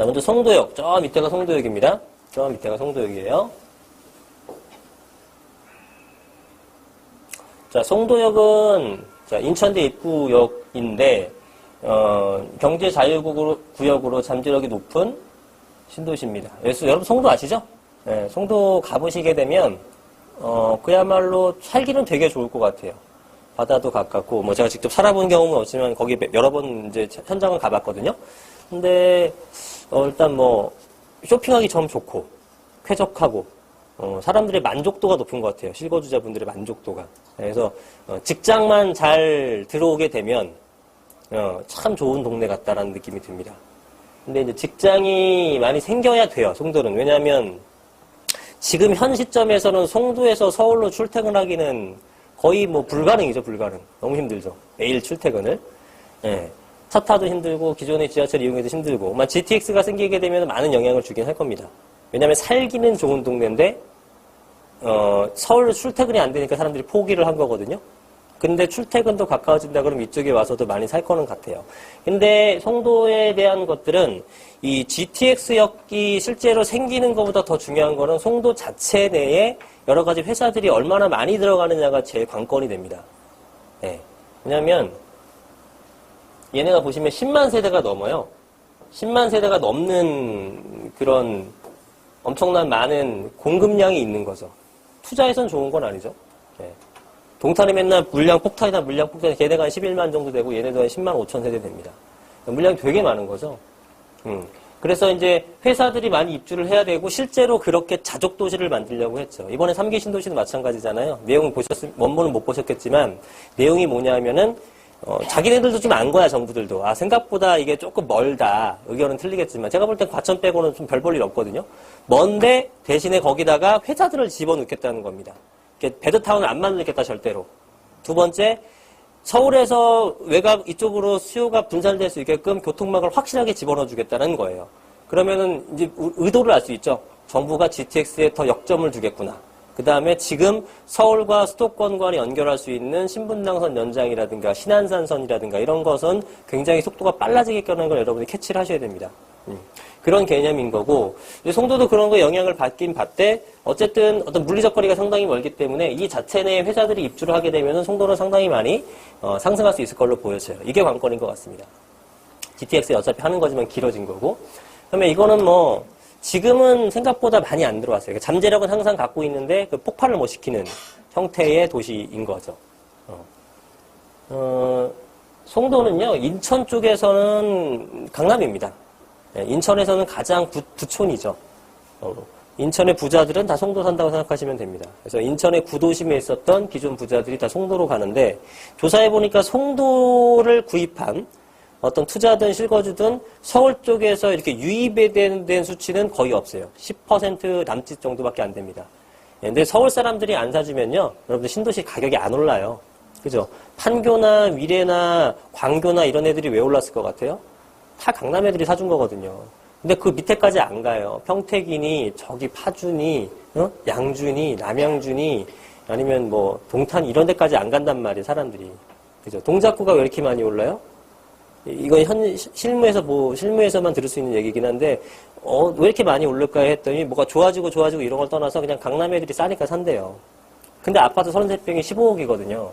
자, 먼저 송도역. 저 밑에가 송도역입니다. 저 밑에가 송도역이에요. 자, 송도역은 자, 인천대 입구역인데 어, 경제 자유구역으로 구역으로 잠재력이 높은 신도시입니다. 그래서 여러분 송도 아시죠? 네, 송도 가보시게 되면 어, 그야말로 살기는 되게 좋을 것 같아요. 바다도 가깝고 뭐 제가 직접 살아본 경험은 없지만 거기 여러 번 이제 현장을 가봤거든요. 근데 어, 일단 뭐 쇼핑하기 참 좋고 쾌적하고 어, 사람들의 만족도가 높은 것 같아요. 실거주자분들의 만족도가. 그래서 어, 직장만 잘 들어오게 되면 어, 참 좋은 동네 같다라는 느낌이 듭니다. 근데 이제 직장이 많이 생겨야 돼요. 송도는 왜냐하면 지금 현 시점에서는 송도에서 서울로 출퇴근하기는 거의 뭐 불가능이죠, 불가능. 너무 힘들죠. 매일 출퇴근을. 예. 차 타도 힘들고 기존의 지하철 이용해도 힘들고. 만 GTX가 생기게 되면 많은 영향을 주긴 할 겁니다. 왜냐하면 살기는 좋은 동네인데 어, 서울로 출퇴근이 안 되니까 사람들이 포기를 한 거거든요. 근데 출퇴근도 가까워진다 그러면 이쪽에 와서도 많이 살 거는 같아요. 근데 송도에 대한 것들은 이 GTX역이 실제로 생기는 것보다 더 중요한 거는 송도 자체 내에 여러 가지 회사들이 얼마나 많이 들어가느냐가 제일 관건이 됩니다. 네. 왜냐면 얘네가 보시면 10만 세대가 넘어요. 10만 세대가 넘는 그런 엄청난 많은 공급량이 있는 거죠. 투자에선 좋은 건 아니죠. 네. 동탄이 맨날 물량 폭탄이나 물량 폭탄이 걔네가 한 11만 정도 되고 얘네도 한 10만 5천 세대 됩니다. 물량이 되게 많은 거죠. 음. 그래서 이제 회사들이 많이 입주를 해야 되고 실제로 그렇게 자족 도시를 만들려고 했죠. 이번에 3기 신도시도 마찬가지잖아요. 내용을 보셨, 원본은 못 보셨겠지만 내용이 뭐냐면은 어, 자기네들도 좀 안 거야, 정부들도. 아, 생각보다 이게 조금 멀다. 의견은 틀리겠지만. 제가 볼 땐 과천 빼고는 좀 별 볼 일 없거든요. 먼데 대신에 거기다가 회사들을 집어넣겠다는 겁니다. 베드타운을 안 만들겠다, 절대로. 두 번째, 서울에서 외곽 이쪽으로 수요가 분산될 수 있게끔 교통망을 확실하게 집어넣어 주겠다는 거예요. 그러면은 이제 의도를 알 수 있죠. 정부가 GTX에 더 역점을 주겠구나. 그 다음에 지금 서울과 수도권과 연결할 수 있는 신분당선 연장이라든가 신안산선이라든가 이런 것은 굉장히 속도가 빨라지겠다는 걸 여러분이 캐치를 하셔야 됩니다. 음. 그런 개념인 거고 송도도 그런 거 영향을 받긴 받되 어쨌든 어떤 물리적 거리가 상당히 멀기 때문에 이 자체 내에 회사들이 입주를 하게 되면 송도는 상당히 많이 어, 상승할 수 있을 걸로 보여져요. 이게 관건인 것 같습니다. GTX 어차피 하는 거지만 길어진 거고 그러면 이거는 뭐 지금은 생각보다 많이 안 들어왔어요. 잠재력은 항상 갖고 있는데 그 폭발을 못 시키는 형태의 도시인 거죠. 어. 어, 송도는요, 인천 쪽에서는 강남입니다. 네, 인천에서는 가장 부, 촌이죠 어, 인천의 부자들은 다 송도 산다고 생각하시면 됩니다. 그래서 인천의 구도심에 있었던 기존 부자들이 다 송도로 가는데 조사해 보니까 송도를 구입한 어떤 투자든 실거주든 서울 쪽에서 이렇게 유입에 된, 된 수치는 거의 없어요. 10% 남짓 정도밖에 안 됩니다. 예, 근데 서울 사람들이 안 사주면요. 여러분들 신도시 가격이 안 올라요. 그죠? 판교나 위례나 광교나 이런 애들이 왜 올랐을 것 같아요? 다 강남 애들이 사준 거거든요. 근데 그 밑에까지 안 가요. 평택이니, 저기 파주니, 어? 양준이, 남양준이, 아니면 뭐, 동탄 이런 데까지 안 간단 말이에요, 사람들이. 그죠? 동작구가 왜 이렇게 많이 올라요? 이건 현 실무에서 뭐 실무에서만 들을 수 있는 얘기긴 한데 어, 왜 이렇게 많이 오를까 했더니 뭐가 좋아지고 좋아지고 이런 걸 떠나서 그냥 강남 애들이 싸니까 산대요. 근데 아파트 33평이 15억이거든요.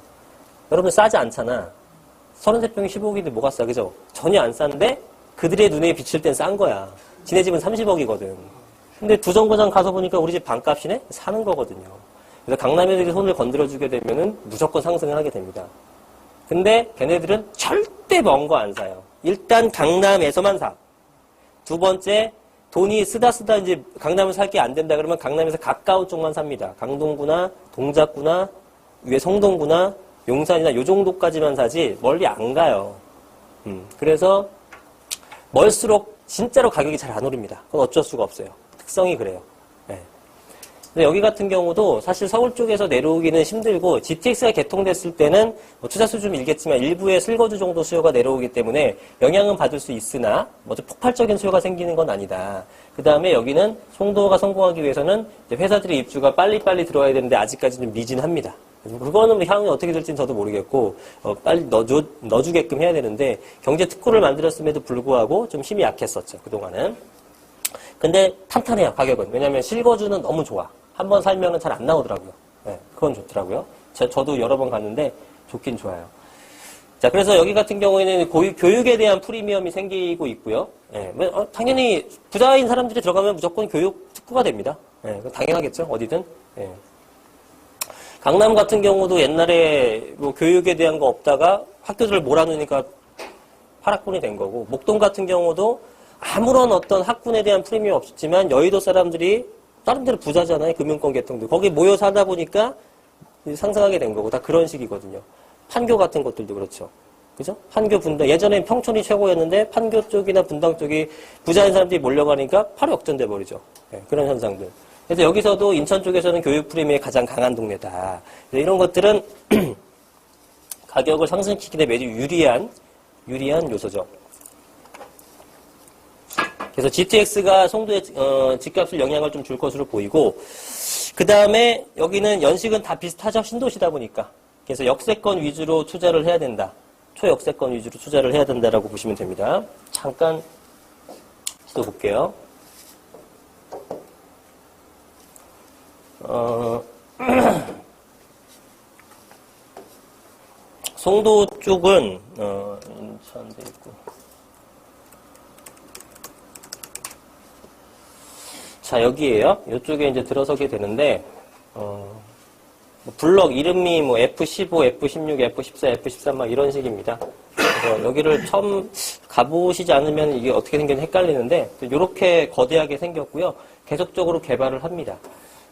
여러분 싸지 않잖아. 33평이 15억인데 뭐가 싸, 그죠? 전혀 안 싼데 그들의 눈에 비칠 땐 싼 거야. 지네 집은 30억이거든. 근데 두 정거장 가서 보니까 우리 집 반값이네? 사는 거거든요. 그래서 강남 애들이 손을 건드려주게 되면은 무조건 상승을 하게 됩니다. 근데 걔네들은 절대 먼 거 안 사요. 일단 강남에서만 사. 두 번째, 돈이 쓰다 쓰다 이제 강남을 살 게 안 된다 그러면 강남에서 가까운 쪽만 삽니다. 강동구나 동작구나 위에 성동구나 용산이나 요 정도까지만 사지 멀리 안 가요. 음, 그래서 멀수록 진짜로 가격이 잘 안 오릅니다. 그건 어쩔 수가 없어요. 특성이 그래요. 근데 여기 같은 경우도 사실 서울 쪽에서 내려오기는 힘들고 GTX가 개통됐을 때는 뭐 투자수 좀 일겠지만 일부의 슬거주 정도 수요가 내려오기 때문에 영향은 받을 수 있으나 뭐 폭발적인 수요가 생기는 건 아니다. 그 다음에 여기는 송도가 성공하기 위해서는 회사들의 입주가 빨리빨리 들어와야 되는데 아직까지 좀 미진합니다. 그거는 뭐 향후 어떻게 될지는 저도 모르겠고 어, 빨리 넣어주, 넣어주게끔 해야 되는데 경제 특구를 만들었음에도 불구하고 좀 힘이 약했었죠 그동안은 근데 탄탄해요, 가격은. 왜냐면 실거주는 너무 좋아. 한 번 살면은 잘 안 나오더라고요. 네, 그건 좋더라고요. 제- 저도 여러 번 갔는데 좋긴 좋아요. 자, 그래서 여기 같은 경우에는 고유- 교육에 대한 프리미엄이 생기고 있고요. 예, 뭐, 어, 당연히 부자인 사람들이 들어가면 무조건 교육 특구가 됩니다. 예, 당연하겠죠, 어디든. 예. 강남 같은 경우도 옛날에 뭐 교육에 대한 거 없다가 학교들을 몰아넣으니까 파락군이 된 거고, 목동 같은 경우도 아무런 어떤 학군에 대한 프리미엄 없었지만 여의도 사람들이 다른 데로 부자잖아요, 금융권 계통도. 거기 모여 살다 보니까 상승하게 된 거고, 다 그런 식이거든요. 판교 같은 것들도 그렇죠. 그죠? 판교 분당. 예전엔 평촌이 최고였는데 판교 쪽이나 분당 쪽이 부자인 사람들이 몰려가니까 바로 역전돼 버리죠. 예, 그런 현상들. 그래서 여기서도 인천 쪽에서는 교육 프리미엄이 가장 강한 동네다. 이런 것들은 가격을 상승시키는 데 매우 유리한 유리한 요소죠. 그래서 GTX가 송도의 어, 집값을 영향을 좀 줄 것으로 보이고 그 다음에 여기는 연식은 다 비슷하죠. 신도시다 보니까. 그래서 역세권 위주로 투자를 해야 된다. 초역세권 위주로 투자를 해야 된다라고 보시면 됩니다. 잠깐 또 볼게요. 어, 송도 쪽은 어, 인천도 있고. 자 여기에요. 이쪽에 이제 들어서게 되는데 어, 뭐 블럭 이름이 뭐 F15, F16, F14, F13 막 이런 식입니다. 그래서 여기를 처음 가보시지 않으면 이게 어떻게 생겼는지 헷갈리는데 이렇게 거대하게 생겼고요. 계속적으로 개발을 합니다.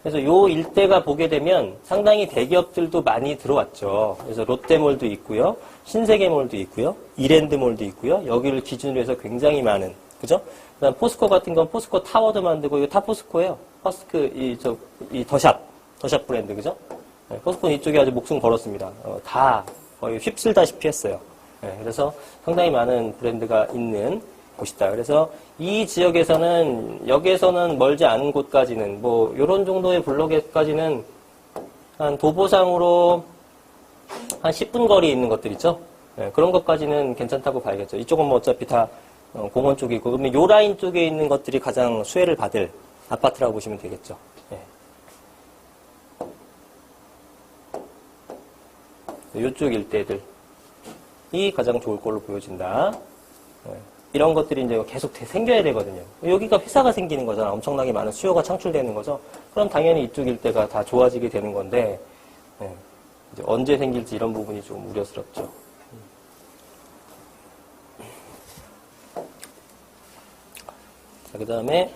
그래서 요 일대가 보게 되면 상당히 대기업들도 많이 들어왔죠. 그래서 롯데몰도 있고요. 신세계몰도 있고요. 이랜드몰도 있고요. 여기를 기준으로 해서 굉장히 많은 그죠? 그다음 포스코 같은 건 포스코 타워도 만들고 이거 타 포스코예요. 포스크 이저 이 더샵 더샵 브랜드 그죠? 네, 포스코는 이쪽에 아주 목숨 걸었습니다. 어, 다 거의 휩쓸다시피 했어요. 네, 그래서 상당히 많은 브랜드가 있는 곳이다. 그래서 이 지역에서는 여기에서는 멀지 않은 곳까지는 뭐 이런 정도의 블록에까지는 한 도보상으로 한 10분 거리에 있는 것들 있죠. 네, 그런 것까지는 괜찮다고 봐야겠죠. 이쪽은 뭐 어차피 다 어, 공원 쪽이고 그러면 요 라인 쪽에 있는 것들이 가장 수혜를 받을 아파트라고 보시면 되겠죠. 네. 이쪽 일대들이 가장 좋을 걸로 보여진다. 네. 이런 것들이 이제 계속 대- 생겨야 되거든요. 여기가 회사가 생기는 거잖아. 엄청나게 많은 수요가 창출되는 거죠. 그럼 당연히 이쪽 일대가 다 좋아지게 되는 건데, 네. 이제 언제 생길지 이런 부분이 좀 우려스럽죠. 자, 그 다음에